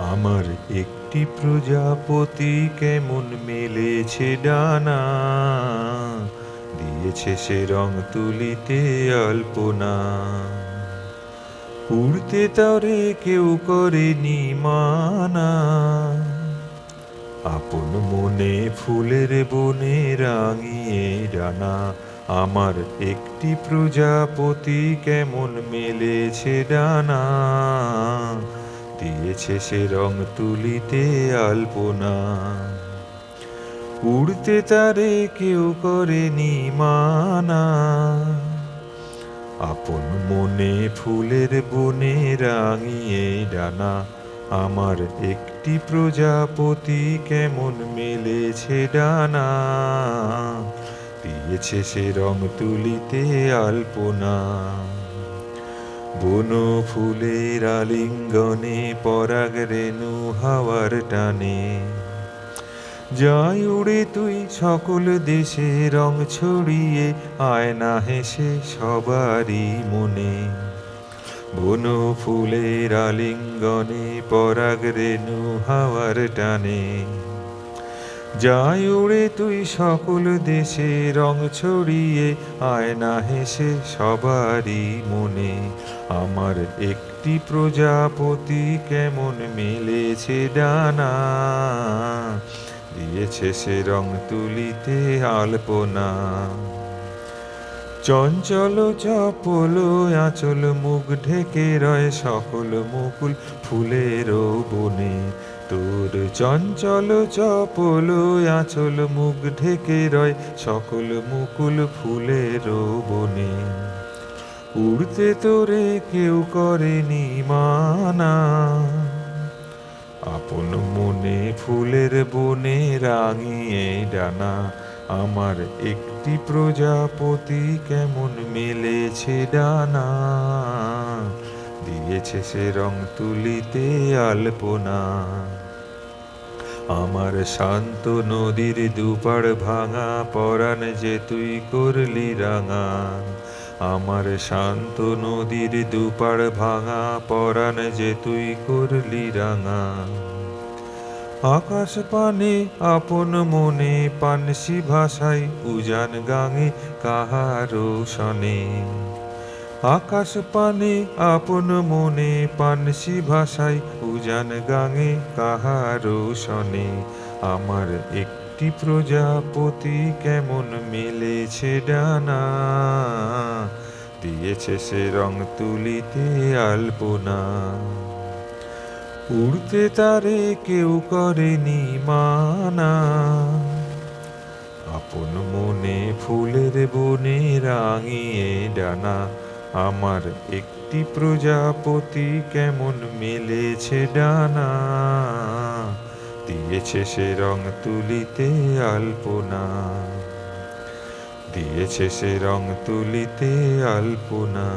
আমার একটি প্রজাপতি কেমন মেলেছে ডানা? দিয়েছে সে রং তুলিতে আলপনা। উড়তে তরে কেউ করেনি মানা। আপন মনে ফুলের বনে রাঙিয়ে ডানা। আমার একটি প্রজাপতি কেমন মেলেছে ডানা? দিয়েছে সে রং তুলিতে আলপনা। উড়তে তারে কেউ করেনি মানা। আপন মনে ফুলের বনে রাঙিয়ে ডানা। আমার একটি প্রজাপতি কেমন মেলেছে ডানা। দিয়েছে সে রং তুলিতে আলপনা। বন ফুলের আলিঙ্গনে পরাগ রেণু হাওয়ার টানে। যাই উড়ে তুই সকল দেশে রং ছড়িয়ে, আয়না হেসে সবারই মনে। বন ফুলের আলিঙ্গনে পরাগ রেণু হাওয়ার টানে। যাই উড়ে তুই সকল দেশে রং ছড়িয়ে আয় না হেসে সবারই মনে। আমার একটি প্রজাপতি কেমন মেলেছে ডানা? দিয়েছে সে রং তুলিতে আলপনা। চঞ্চল চপল, আঁচল মুখ ঢেকে রয় সকল মুকুল ফুলের বনে। তোর চঞ্চল চপল, আঁচল মুখ ঢেকে রয়, সকল মুকুল ফুলের বনে। উড়তে তোরে কেউ করেনি মানা। আপন মনে ফুলের বনে রাঙিয়ে ডানা, আমার একটি প্রজাপতি কেমন মেলেছে ডানা। দিয়েছে সে রং তুলিতে আলপনা। আমার শান্ত নদীর দুপাড় ভাঙা পরাণ যে তুই করলি রাঙা। আমার শান্ত নদীর দুপাড় ভাঙা পরাণ যে তুই করলি রাঙা। আকাশ পানে আপন মনে পানসি ভাষায় উজান গাঙে কাহারো শনে। আকাশ পানে আপন মনে পানসি ভাষায় উজান গাঙে কাহারো শনে? আমার একটি প্রজাপতি কেমন মেলেছে ডানা? দিয়েছে সে রং তুলিতে আলপনা। উড়তে তারে কেউ করেনি মানা। আপন মনে ফুলের বনে রাঙিয়ে ডানা। আমার একটি প্রজাপতি কেমন মেলেছে ডানা? দিয়েছে সে রং তুলিতে আলপনা। দিয়েছে সে রং তুলিতে আলপনা।